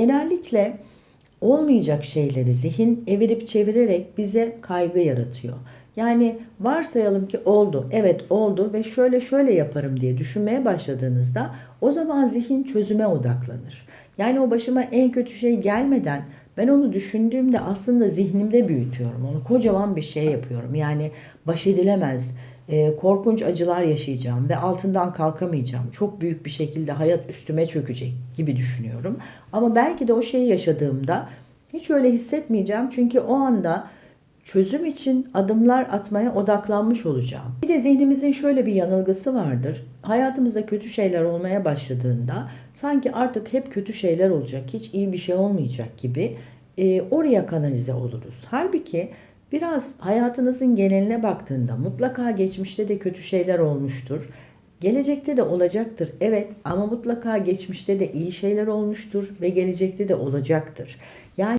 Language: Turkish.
Genellikle olmayacak şeyleri zihin evirip çevirerek bize kaygı yaratıyor. Yani varsayalım ki oldu, evet oldu ve şöyle şöyle yaparım diye düşünmeye başladığınızda o zaman zihin çözüme odaklanır. Yani o başıma en kötü şey gelmeden ben onu düşündüğümde aslında zihnimde büyütüyorum. Onu kocaman bir şey yapıyorum. Yani baş edilemez, e, korkunç acılar yaşayacağım ve altından kalkamayacağım. Çok büyük bir şekilde hayat üstüme çökecek gibi düşünüyorum. Ama belki de o şeyi yaşadığımda hiç öyle hissetmeyeceğim. Çünkü o anda çözüm için adımlar atmaya odaklanmış olacağım. Bir de zihnimizin şöyle bir yanılgısı vardır. Hayatımızda kötü şeyler olmaya başladığında sanki artık hep kötü şeyler olacak, hiç iyi bir şey olmayacak gibi e, oraya kanalize oluruz. Halbuki biraz hayatınızın geneline baktığında mutlaka geçmişte de kötü şeyler olmuştur. Gelecekte de olacaktır. Evet ama mutlaka geçmişte de iyi şeyler olmuştur ve gelecekte de olacaktır. Yani